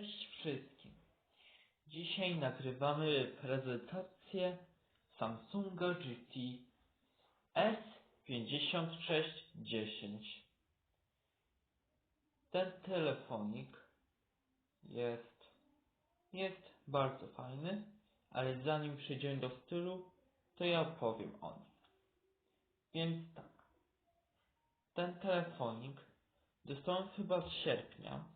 Cześć wszystkim. Dzisiaj nagrywamy prezentację Samsunga GT S5610. Ten telefonik jest, jest bardzo fajny, ale zanim przejdziemy do stylu, to ja opowiem o nim. Więc tak. Ten telefonik dostałem chyba z sierpnia,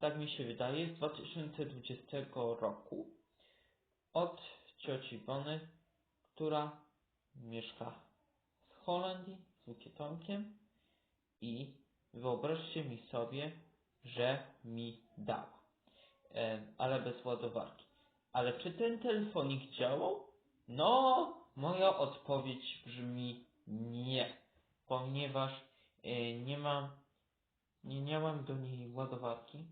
tak mi się wydaje, z 2020 roku od cioci Bony, która mieszka w Holandii z Łukietonkiem i wyobraźcie mi sobie, że mi dała, e, ale bez ładowarki. Ale czy ten telefonik działał? No, moja odpowiedź brzmi nie, ponieważ e, nie mam, nie miałem do niej ładowarki,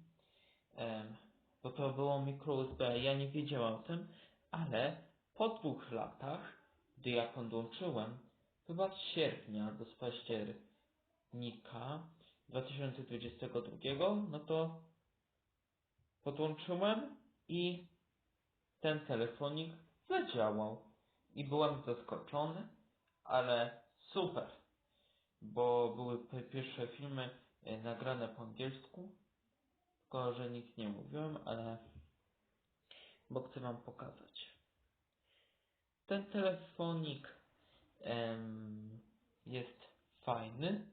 bo to było mikro USB, ja nie wiedziałem o tym, ale po dwóch latach, gdy ja podłączyłem, chyba z sierpnia do października 2022, no to podłączyłem i ten telefonik zadziałał. I byłem zaskoczony, ale super, bo były pierwsze filmy e, nagrane po angielsku, że nic nie mówiłem, ale bo chcę wam pokazać. Ten telefonik em, jest fajny,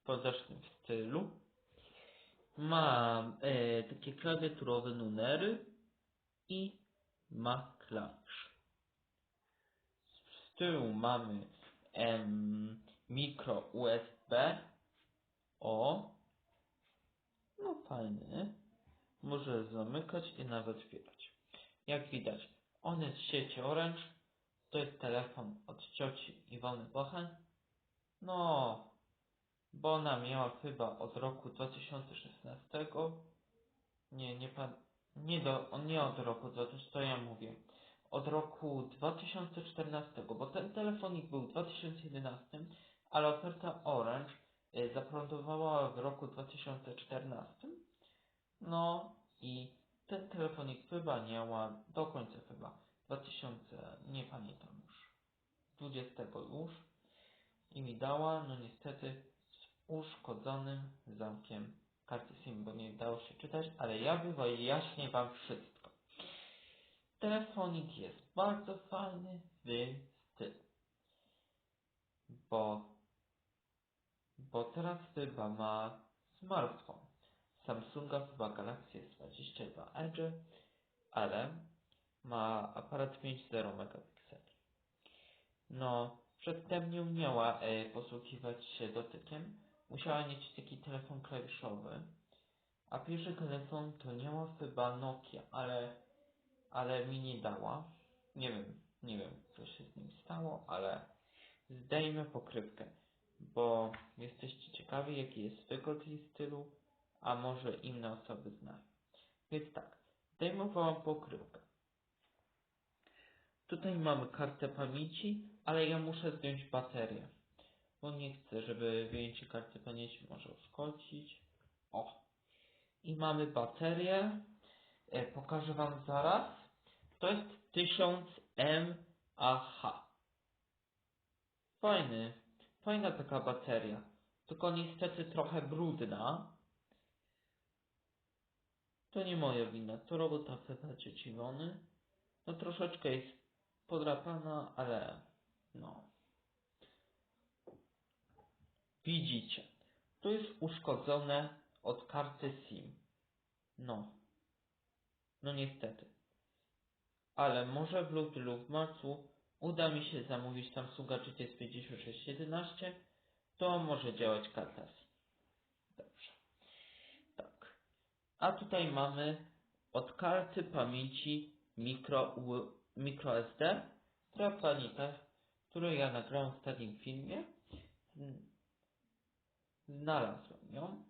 w pozacznym stylu. Ma e, takie klawiaturowe numery i ma klawisz. Z tyłu mamy em, mikro USB. O, no fajny. Może zamykać i nawet otwierać. Jak widać, on jest w sieci Orange. To jest telefon od cioci Iwony Bochen. No, bo ona miała chyba od roku 2016. Nie, nie pan, nie do, nie od roku 2000, to ja mówię. Od roku 2014, bo ten telefonik był w 2011, ale oferta Orange y, zaprojektowała w roku 2014. No i ten telefonik chyba miała do końca chyba 2000, nie pamiętam już, 20 już i mi dała, no niestety z uszkodzonym zamkiem karty SIM, bo nie dało się czytać, ale ja wyjaśnię wam wszystko. Telefonik jest bardzo fajny w stylu, bo, bo teraz chyba ma smartfon. Samsunga chyba Galaxy S22 Edge, ale ma aparat 5.0 megapikseli. No, przedtem nie umiała e, posługiwać się dotykiem. Musiała mieć taki telefon klawiszowy. A pierwszy telefon to miała chyba Nokia, ale, ale mi nie dała. Nie wiem, nie wiem co się z nim stało, ale zdejmę pokrywkę, bo jesteście ciekawi jaki jest wykład jej stylu, a może inne osoby znają. Więc tak, zdejmowałam pokrywkę. Tutaj mamy kartę pamięci, ale ja muszę zdjąć baterię. Bo nie chcę, żeby wyjęcie karty pamięci może uszkodzić. O! I mamy baterię. E, pokażę Wam zaraz. To jest 1000 mAh. Fajny. Fajna taka bateria. Tylko niestety trochę brudna. To nie moja wina. To robota dzieci Iwony. No troszeczkę jest podrapana, ale no. Widzicie, to jest uszkodzone od karty SIM. No. No niestety. Ale może w lutym lub w marcu uda mi się zamówić Samsunga GTS 5611, to może działać karta SIM. Dobrze. Tak. A tutaj mamy od karty pamięci micro, micro SD, która planika, którą ja nagrałem w ostatnim filmie. Znalazłem ją.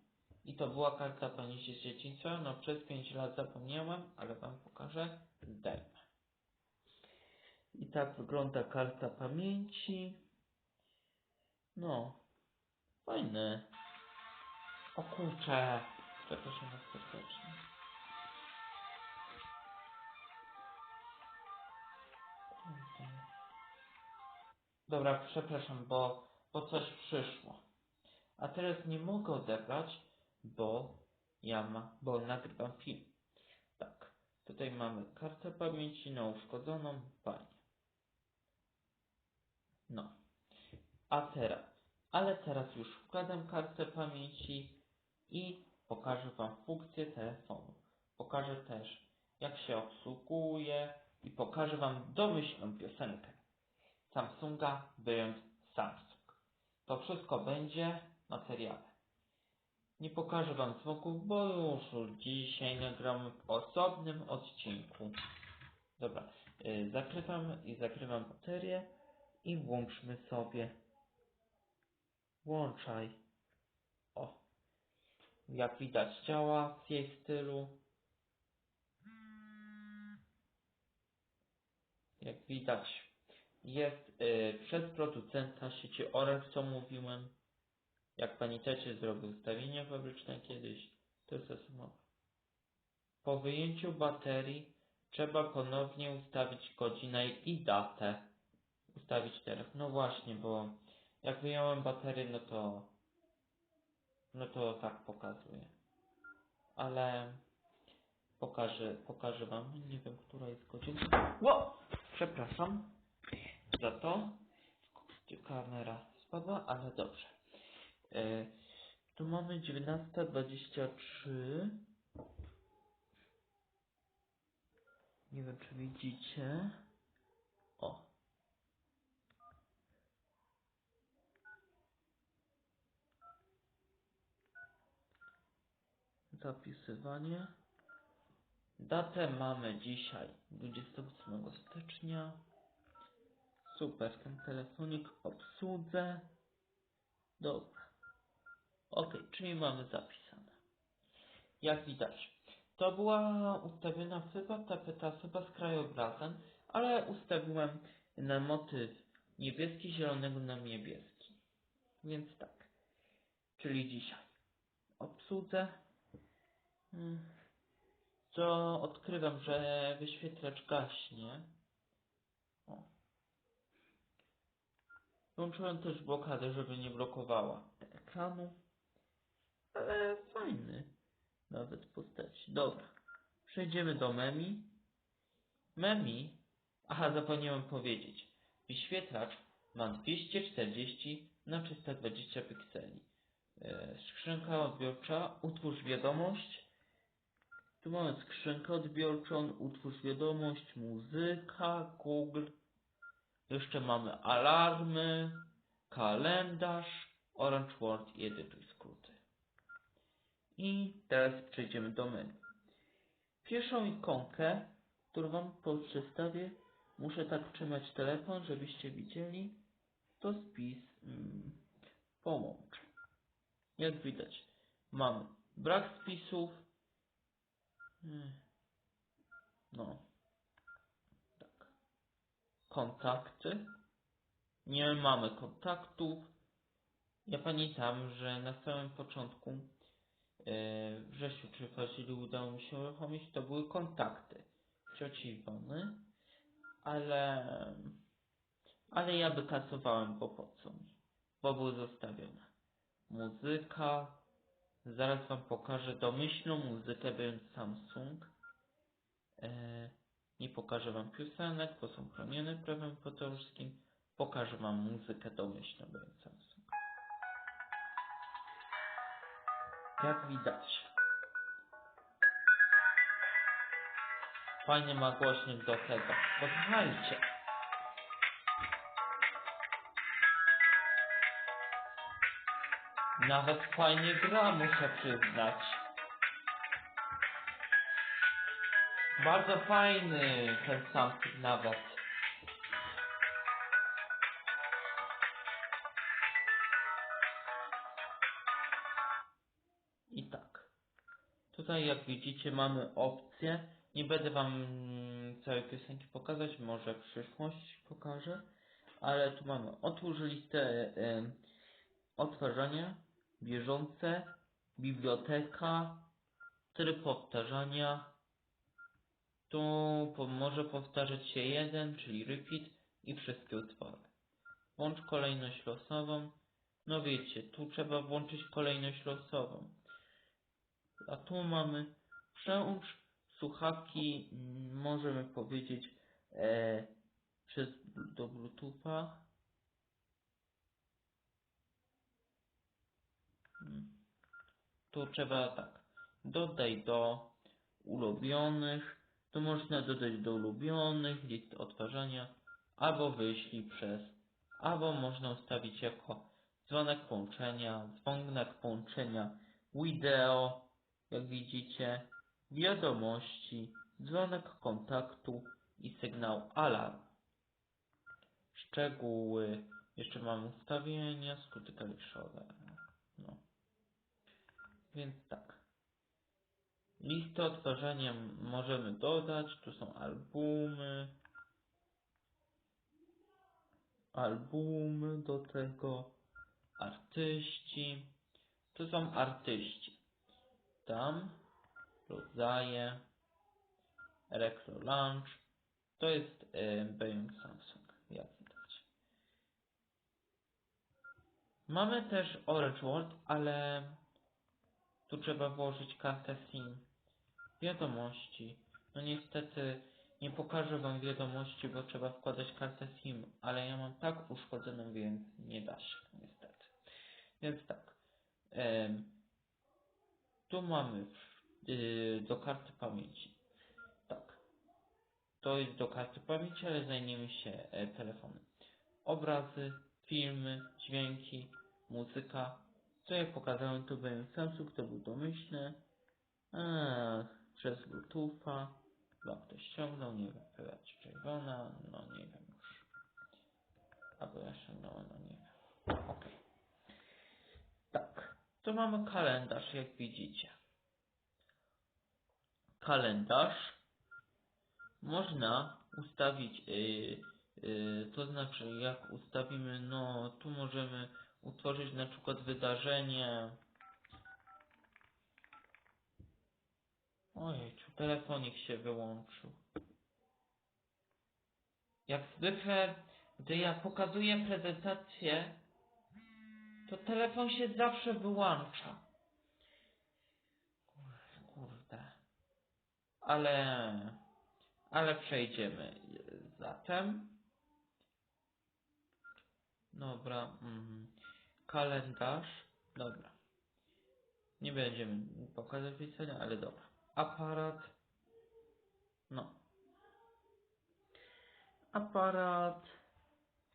I to była karta pamięci z dzieciństwa. No przez 5 lat zapomniałem, ale wam pokażę. Zdejmę. I tak wygląda karta pamięci. No. Fajne. O kurczę. Przepraszam Was serdecznie. Dobra, przepraszam, bo, bo coś przyszło. A teraz nie mogę odebrać, bo ja ma, bo nagrywam film. Tak, tutaj mamy kartę pamięci na uszkodzoną panię. No. A teraz, ale teraz już wkładam kartę pamięci i pokażę Wam funkcję telefonu. Pokażę też, jak się obsługuje i pokażę Wam domyślną piosenkę Samsunga, wyjąc Samsung. To wszystko będzie materiale. Nie pokażę Wam dźwięku, bo już dzisiaj nagramy w osobnym odcinku. Dobra, yy, zakrywam i zakrywam baterię i włączmy sobie. Włączaj. Jak widać działa w jej stylu. Jak widać jest y, przez producenta sieci Orange, co mówiłem. Jak pamiętacie, zrobił ustawienia fabryczne kiedyś. To jest samo. Po wyjęciu baterii trzeba ponownie ustawić godzinę i datę. Ustawić teraz. No właśnie, bo jak wyjąłem baterię, no to no to tak pokazuje. Ale pokażę, pokażę wam. Nie wiem, która jest godzina. Ło! Przepraszam za to. Kamera spadła, ale dobrze. E, tu mamy 19.23. Nie wiem, czy widzicie. O. Zapisywanie. Datę mamy dzisiaj, 28 stycznia. Super, ten telefonik obsłudze. Dobra. Ok, czyli mamy zapisane. Jak widać, to była ustawiona chyba tapeta chyba z krajobrazem, ale ustawiłem na motyw niebieski, zielonego na niebieski. Więc tak. Czyli dzisiaj obsłudze. To odkrywam, że wyświetlacz gaśnie. O. Włączyłem też blokadę, żeby nie blokowała ekranu. Ale fajny. Nawet postaci. Dobra. Przejdziemy do memi. Memi. Aha, zapomniałem powiedzieć. Wyświetlacz ma 240 na 320 pikseli. E, skrzynka odbiorcza. Utwórz wiadomość. Tu mamy skrzynkę odbiorczą, utwórz wiadomość, muzyka, Google. Jeszcze mamy alarmy, kalendarz, Orange Word i edytuj skróty. I teraz przejdziemy do menu. Pierwszą ikonkę, którą Wam przedstawię, muszę tak trzymać telefon, żebyście widzieli. To spis mm, połączeń. Jak widać, mamy brak spisów, Hmm. No. Tak. Kontakty. Nie mamy kontaktów. Ja pamiętam, że na samym początku yy, wrześniu czy październiku udało mi się uruchomić, to były kontakty cioci Iwony, ale ale ja wykasowałem, bo po co mi? Bo były zostawione. Muzyka, Zaraz Wam pokażę domyślną muzykę, będąc Samsung. E, nie pokażę Wam piosenek, bo są chronione prawem autorskim. Pokażę Wam muzykę domyślną, będąc Samsung. Jak widać. Fajny ma głośnik do tego. Posłuchajcie. Nawet fajnie gra, muszę przyznać. Bardzo fajny ten Samsung nawet. I tak. Tutaj jak widzicie mamy opcję. Nie będę wam całej piosenki pokazać, może w przyszłości pokażę. Ale tu mamy otwórz listę y, odtwarzania, bieżące, biblioteka, tryb powtarzania. Tu może powtarzać się jeden, czyli repeat i wszystkie utwory. Włącz kolejność losową. No wiecie, tu trzeba włączyć kolejność losową. A tu mamy przełącz słuchawki, mm, możemy powiedzieć, e, przez do Bluetootha. Tu trzeba tak, dodaj do ulubionych, tu można dodać do ulubionych, list odtwarzania, albo wyślij przez, albo można ustawić jako dzwonek połączenia, dzwonek połączenia wideo, jak widzicie, wiadomości, dzwonek kontaktu i sygnał alarm. Szczegóły, jeszcze mamy ustawienia, skróty klawiszowe. Więc tak. Listę odtwarzania m- możemy dodać, tu są albumy, albumy do tego, artyści, tu są artyści, tam, rodzaje, Electro Launch, to jest e, Beyond Samsung, jak widać. Mamy też Orange World, ale tu trzeba włożyć kartę SIM. Wiadomości. No niestety nie pokażę wam wiadomości, bo trzeba wkładać kartę SIM, ale ja mam tak uszkodzoną, więc nie da się, niestety. Więc tak. em, tu mamy yy, do karty pamięci. Tak. To jest do karty pamięci, ale zajmiemy się e, telefonem. Obrazy, filmy, dźwięki, muzyka. Co ja pokazałem, to był Samsung, to był domyślny. Ach, przez Bluetootha. Chyba ktoś ściągnął, nie wiem, czy czerwona, no nie wiem już. Albo ja ściągnąłem, no nie wiem. Okej. Tak, tu mamy kalendarz, jak widzicie. Kalendarz można ustawić, yy, yy, to znaczy jak ustawimy, no tu możemy utworzyć na przykład wydarzenie. Ojejciu, telefonik się wyłączył. Jak zwykle, gdy ja pokazuję prezentację, to telefon się zawsze wyłącza. Kurde. Ale, ale przejdziemy. Zatem, dobra, mm, kalendarz, dobra. Nie będziemy pokazać pisania, ale dobra. Aparat, no. Aparat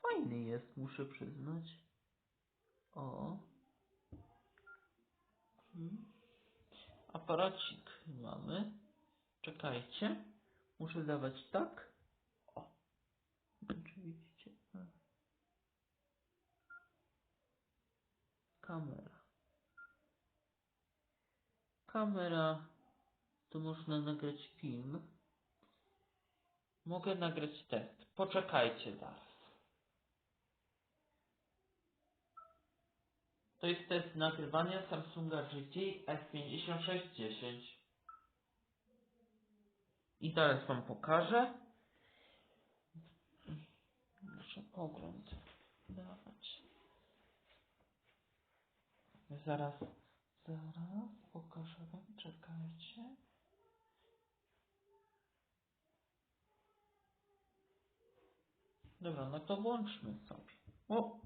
fajny jest, muszę przyznać. O. Hmm. Aparacik mamy. Czekajcie. Muszę dawać tak. O. Czy widzicie? A. Kamera. Kamera. Tu można nagrać film. Mogę nagrać test. Poczekajcie zaraz. To jest test nagrywania Samsunga GT S5610. I zaraz wam pokażę. Muszę ogląd dawać. Zaraz, zaraz pokażę wam, czekajcie. Dobra, no to włączmy sobie. O!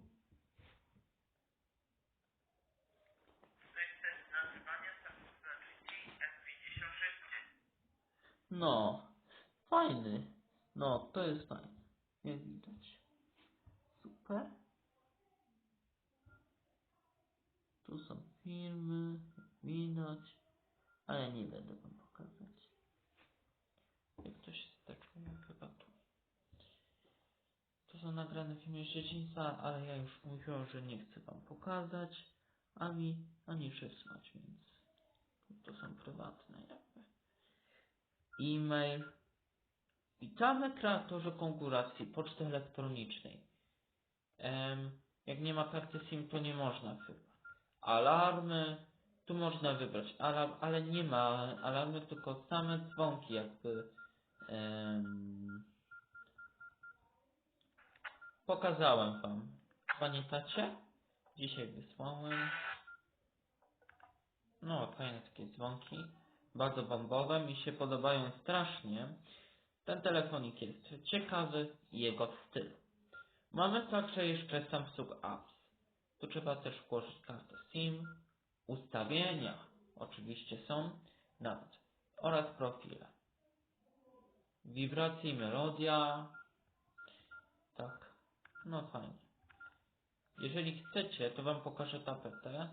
No, fajny. No, to jest fajne. Jak widać. Super. Tu są filmy, widać. Ale nie będę wam pokazać. Jak to się steczuje, chyba tu. To są nagrane filmy z dzieciństwa, ale ja już mówiłem, że nie chcę wam pokazać, ani, ani przesłać, więc to są prywatne jakby e-mail. Witamy kreatorze konkurencji poczty elektronicznej. Em, jak nie ma karty SIM, to nie można chyba. Alarmy. Tu można wybrać alarm, ale nie ma alarmy, tylko same dzwonki jakby. Em, pokazałem wam. pamiętacie? Dzisiaj wysłałem. No, fajne takie dzwonki. Bardzo bombowe, mi się podobają strasznie. Ten telefonik jest ciekawy jego styl. Mamy także jeszcze Samsung Apps. Tu trzeba też włożyć kartę SIM, ustawienia, oczywiście są, nawet, oraz profile. Wibracje i melodia. Tak, no fajnie. Jeżeli chcecie, to wam pokażę tapetę.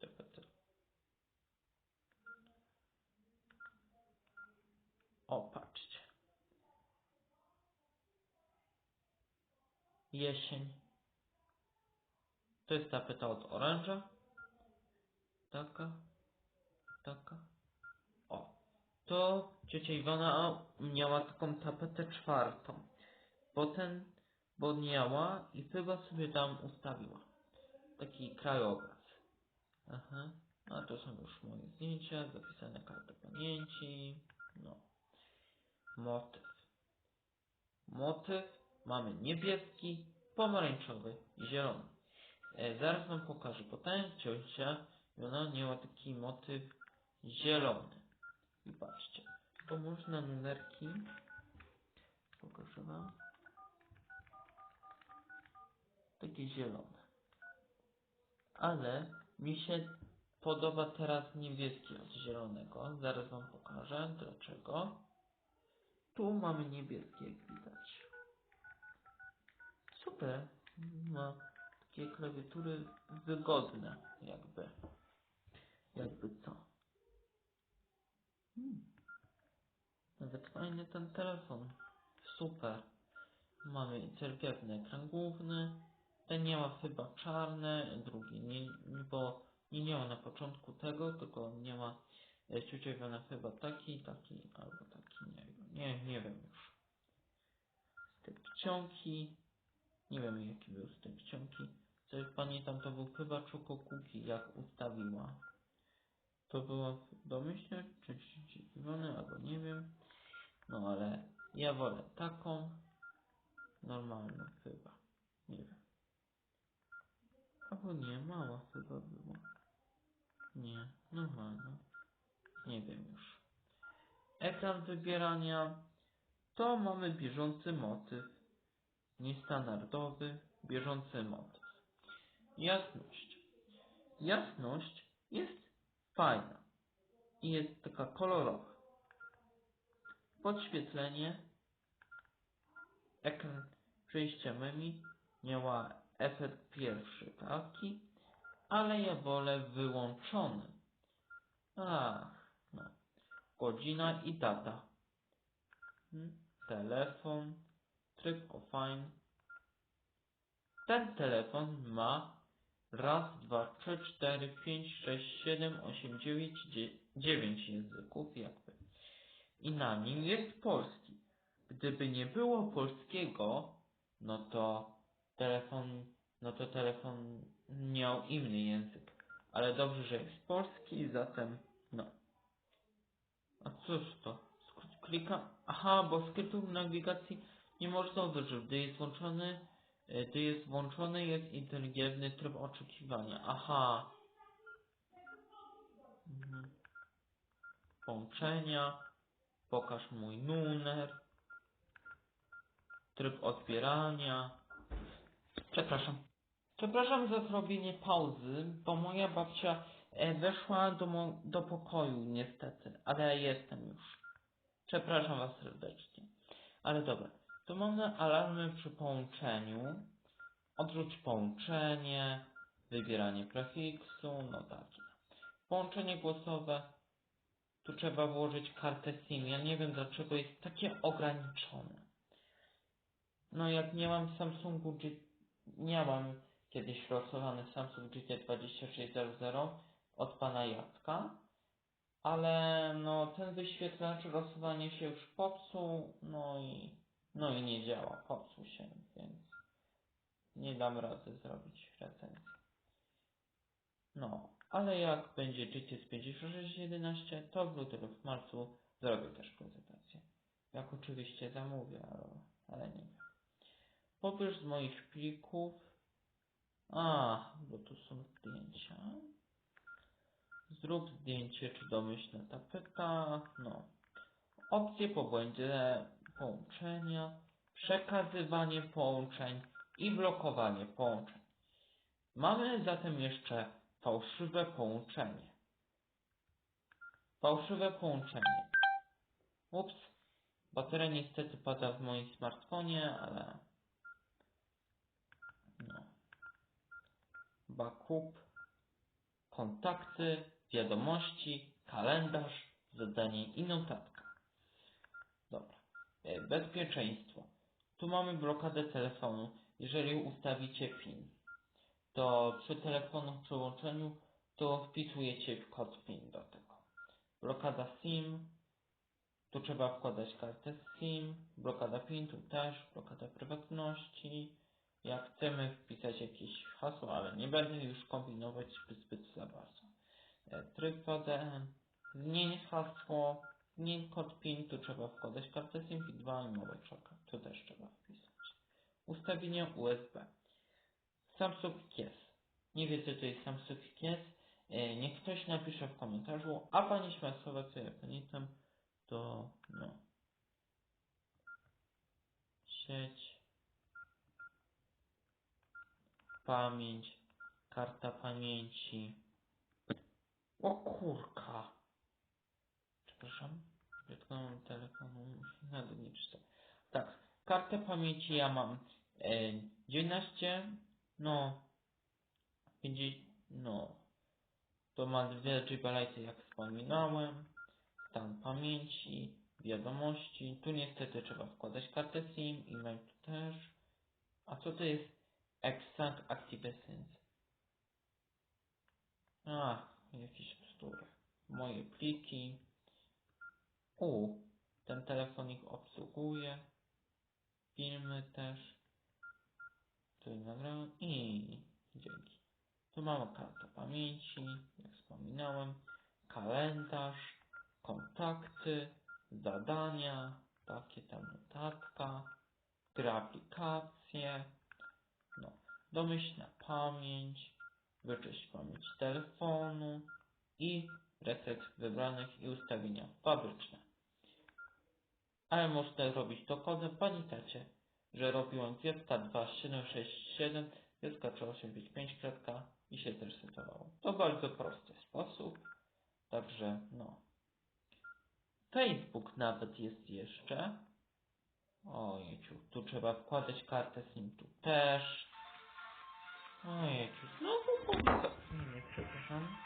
Tapetę. O, patrzcie. Jesień. To jest tapeta od oręża. Taka. Taka. O. To ciocia Iwona miała taką tapetę czwartą. Potem podniała i chyba sobie tam ustawiła. Taki krajobraz. Aha. A to są już moje zdjęcia, zapisane karty pamięci. No. Motyw. Motyw mamy niebieski, pomarańczowy i zielony. E, zaraz wam pokażę, bo ten ciocia, ona miała taki motyw zielony. I patrzcie, to można numerki, pokażę wam, takie zielone. Ale mi się podoba teraz niebieski od zielonego. Zaraz wam pokażę dlaczego. Tu mamy niebieskie, jak widać. Super. Ma takie klawiatury wygodne, jakby. Jakby co. Hmm. Nawet fajny ten telefon. Super. Mamy cerkiewny ekran główny. Ten nie ma chyba czarne, drugi nie, bo nie miała na początku tego, tylko nie ma e, ciocia Iwona chyba taki, taki, albo taki, nie wiem, nie, nie wiem już. Stykcionki, nie wiem jaki był stykcionki, co jak pamiętam to był chyba Czokokuki, jak ustawiła. To było domyślne, czy Iwony, albo nie wiem, no ale ja wolę taką, normalną chyba, nie wiem. Albo nie, mała chyba była. Nie, normalna. Nie wiem już. Ekran wybierania. To mamy bieżący motyw. Niestandardowy, bieżący motyw. Jasność. Jasność jest fajna. I jest taka kolorowa. Podświetlenie. Ekran przejścia menu miała efekt pierwszy taki, ale ja wolę wyłączony. Ach, no. Godzina i data. Hmm, Telefon, tryb offline. Ten telefon ma raz, dwa, trzy, cztery, pięć, sześć, siedem, osiem, dziewięć, dzie- dziewięć języków jakby. I na nim jest polski. Gdyby nie było polskiego, no to telefon, no to telefon miał inny język. Ale dobrze, że jest polski, zatem no. A cóż to? Klikam. Aha, bo skrytu nawigacji nie można użyć. Gdy jest włączony, e, gdy jest włączony jest inteligentny tryb oczekiwania. Aha. Mhm. Połączenia. Pokaż mój numer. Tryb odbierania. Przepraszam. Przepraszam za zrobienie pauzy, bo moja babcia e, weszła do, do pokoju niestety, ale jestem już. Przepraszam was serdecznie. Ale dobra, tu mamy alarmy przy połączeniu. Odrzuć połączenie, wybieranie prefiksu, no takie. Połączenie głosowe. Tu trzeba włożyć kartę SIM. Ja nie wiem dlaczego jest takie ograniczone. No jak miałam w Samsungu G... miałam kiedyś losowany Samsung GT2600 od pana Jacka, ale no ten wyświetlacz losowanie się już popsuł, no i no i nie działa, popsuł się, więc nie dam rady zrobić recenzji. No, ale jak będzie GT z 5611, to w lutym lub w marcu zrobię też prezentację. Jak oczywiście zamówię, ale, ale nie wiem. Pobierz z moich plików A, bo tu są zdjęcia. Zrób zdjęcie, czy domyślna tapeta. No. Opcje po błędzie połączenia, przekazywanie połączeń i blokowanie połączeń. Mamy zatem jeszcze fałszywe połączenie. Fałszywe połączenie. Ups. Bateria niestety pada w moim smartfonie, ale... No. Backup. Kontakty, wiadomości, kalendarz, zadanie i notatka. E, Bezpieczeństwo. Tu mamy blokadę telefonu. Jeżeli ustawicie PIN, to przy telefonowym przyłączeniu to wpisujecie kod PIN do tego. Blokada SIM. Tu trzeba wkładać kartę SIM. Blokada PIN tu też. Blokada prywatności. Jak chcemy wpisać jakieś hasło, ale nie będę już kombinować zbyt za bardzo. E, Tryb VDN. Zmień hasło. Zmień kod PIN. Tu trzeba wkładać kartę SIM i 2 i czeka. Tu też trzeba wpisać. Ustawienia USB. Samsung Kies. Nie wiem co to jest Samsung Kies. E, Niech ktoś napisze w komentarzu, a pani Śmiasowa, co ja pamiętam, to no. Sieć. Pamięć. Karta pamięci. O kurka. Przepraszam. Wytknąłem telefonu. Nawet nie. Tak. Kartę pamięci ja mam e, 19. No. 50. No. To ma 2 GB jak wspominałem. Stan pamięci. Wiadomości. Tu niestety trzeba wkładać kartę SIM. E-mail tu też. A co to jest Extract Active Essence? Ach, jakieś bzdury. Moje pliki. U, ten telefonik obsługuje. Filmy też. Tu nagrałem i dzięki. Tu mamy kartę pamięci, jak wspominałem, kalendarz, kontakty, zadania, takie tam notatka, które aplikacje, no, domyślna pamięć, wyczyść pamięć telefonu i reset wybranych i ustawienia fabryczne. Ale można robić to kodem. Pamiętacie, że robiłem kwiatka 2767, kwiatka 3855 kredka i się zresetowało. To bardzo prosty sposób. Także no. Facebook nawet jest jeszcze. Ojeciu, tu trzeba wkładać kartę SIM, tu też. Ojeciu, znowu pomysł. Nie, nie, przepraszam.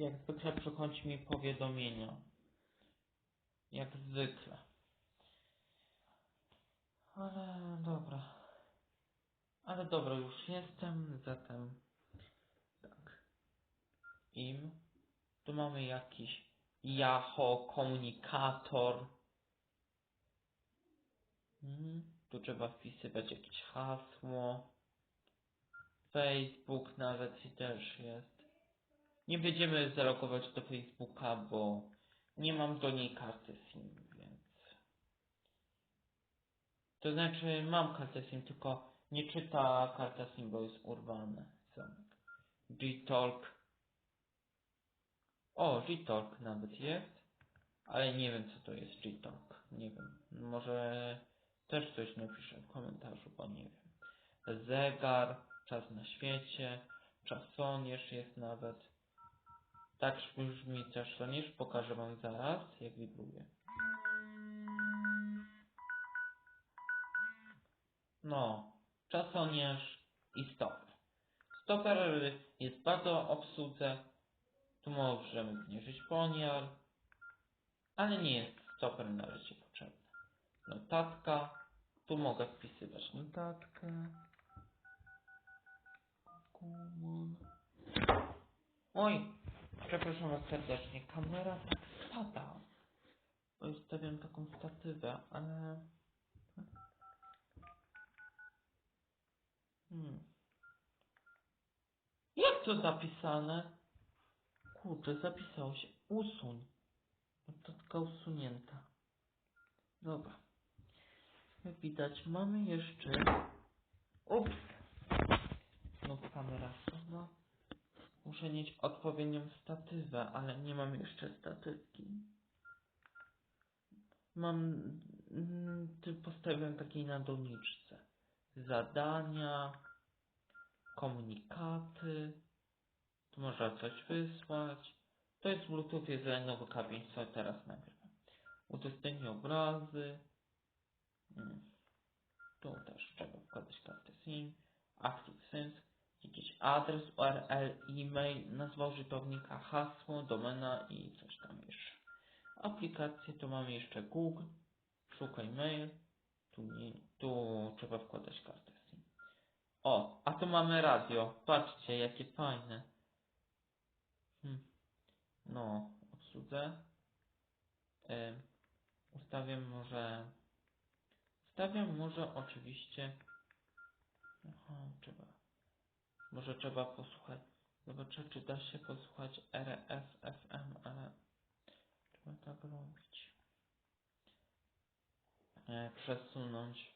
Jak zwykle przychodzi mi powiadomienia. Jak zwykle. Ale dobra. Ale dobra, już jestem, zatem tak. Im. Tu mamy jakiś Yahoo komunikator. Mhm. Tu trzeba wpisywać jakieś hasło. Facebook nawet też jest. Nie będziemy zalogować do Facebooka, bo nie mam do niej karty SIM, więc... To znaczy mam kartę SIM, tylko nie czyta karta SIM, bo jest urwane. Gtalk. O, Gtalk nawet jest. Ale nie wiem co to jest Gtalk. Nie wiem. Może też coś napiszę w komentarzu, bo nie wiem. Zegar, czas na świecie, czasomierz jest nawet. Tak brzmi czasomierz, pokażę wam zaraz, jak wibruje. No, czasomierz i stoper. Stoper jest bardzo obsłudze. Tu możemy zniżyć pomiar, ale nie jest stoper na razie potrzebny. Notatka. Tu mogę wpisywać notatkę. Oj, przepraszam was serdecznie. Kamera tak spada. Ustawiam taką statywę, ale... Hmm. Jak to zapisane? Kurczę, zapisało się. Usuń. Notatka usunięta. Dobra. Jak widać, mamy jeszcze... Ups! Znów kamera słaba. Muszę mieć odpowiednią statywę, ale nie mam jeszcze statywki. Mam... mm, postawiłem takiej na doniczce. Zadania, komunikaty, tu można coś wysłać. To jest Bluetooth, jest nowy kabin, co teraz nagrywam. Udostępnij obrazy. Mm. Tu też trzeba wkładać kartę SIM. ActiveSense. Jakiś adres, URL, e-mail, nazwa użytkownika, hasło, domena i coś tam jeszcze. Aplikacje to mamy jeszcze Google. Szukaj mail. Tu, nie, tu trzeba wkładać kartę SIM. O, a tu mamy radio. Patrzcie, jakie fajne. Hmm. No, obsłudze. Ym, ustawiam może... Ustawiam może oczywiście... Aha, trzeba... Może trzeba posłuchać... Zobaczę, czy da się posłuchać RF, FM, ale... Trzeba tak robić. E, przesunąć.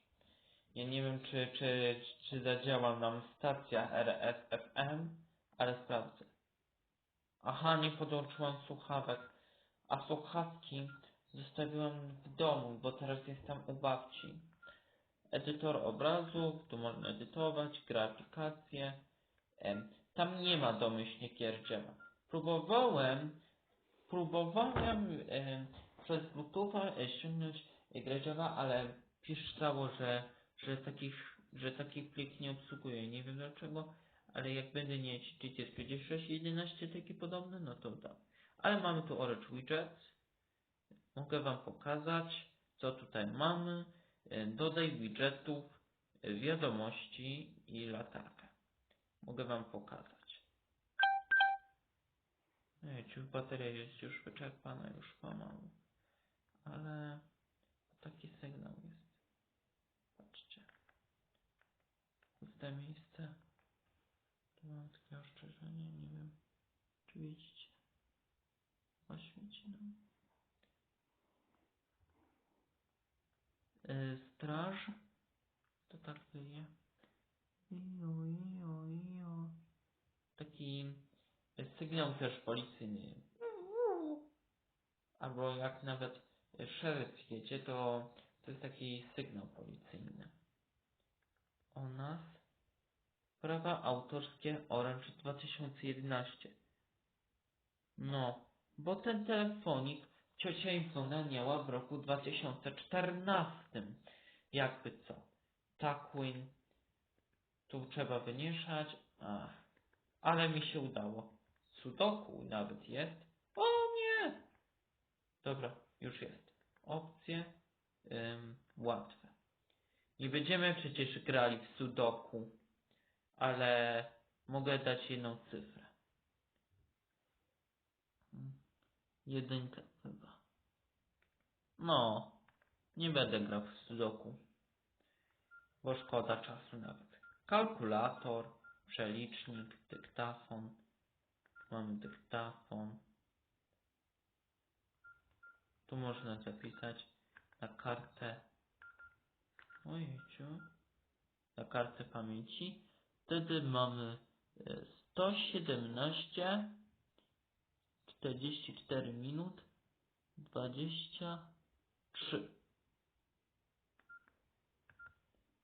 Ja nie wiem, czy, czy, czy zadziała nam stacja RF, FM, ale sprawdzę. Aha, nie podłączyłam słuchawek. A słuchawki zostawiłam w domu, bo teraz jestem u babci. Edytor obrazów, tu można edytować, gra aplikacje. Tam nie ma domyślnie gierdziewa. Próbowałem, próbowałem em, przez Bluetootha e, ściągnąć gradziewa, ale piszczało, że, że takich, że takich plik nie obsługuje. Nie wiem dlaczego, ale jak będę mieć GTS 5611 taki podobny, no to dam. Ale mamy tu Orange Widgets. Mogę Wam pokazać, co tutaj mamy. E, Dodaj widgetów, e, wiadomości i latarkę. Mogę Wam pokazać. Ejciu, bateria jest już wyczerpana, już pomału. Ale taki sygnał jest. Patrzcie. Puste miejsce. Tu mam takie ostrzeżenie, nie wiem, czy widzicie. Oświeci nam. Yy, straż. To tak wyje. Taki sygnał też policyjny. Albo jak nawet szeryf jedzie, to to jest taki sygnał policyjny. O nas. Prawa autorskie Orange 2011. No, bo ten telefonik ciocia Iwona miała w roku 2014. Jakby co? Takwin. Tu trzeba wymieszać. Ach, ale mi się udało. Sudoku nawet jest. O nie! Dobra, już jest. Opcje. Ym, łatwe. Nie będziemy przecież grali w sudoku, ale mogę dać jedną cyfrę. Jedynkę chyba. No, nie będę grał w sudoku, bo szkoda czasu nawet. Kalkulator, przelicznik, dyktafon. Mamy dyktafon. Tu można zapisać na kartę Ojejciu. Na kartę pamięci. Wtedy mamy e, 117 44 minut 23.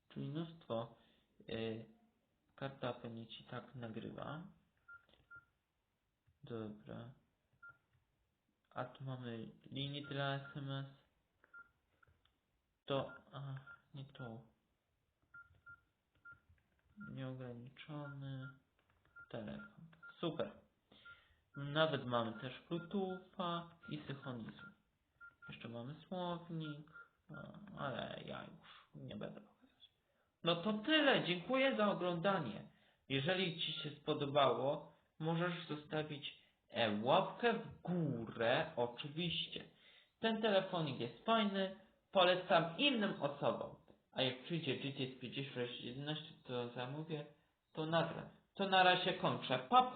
Czyli mnóstwo e, karta pamięci tak nagrywa. Dobra. A tu mamy linię dla SMS. To, a, nie tu. Nieograniczony telefon. Super. Nawet mamy też Bluetootha i synchronizu. Jeszcze mamy słownik, ale ja już nie będę. No to tyle. Dziękuję za oglądanie. Jeżeli Ci się spodobało, możesz zostawić e, łapkę w górę, oczywiście. Ten telefonik jest fajny, polecam innym osobom. A jak przyjdzie GTS 5611, to zamówię, to nagram. To na razie kończę. Pa, pa!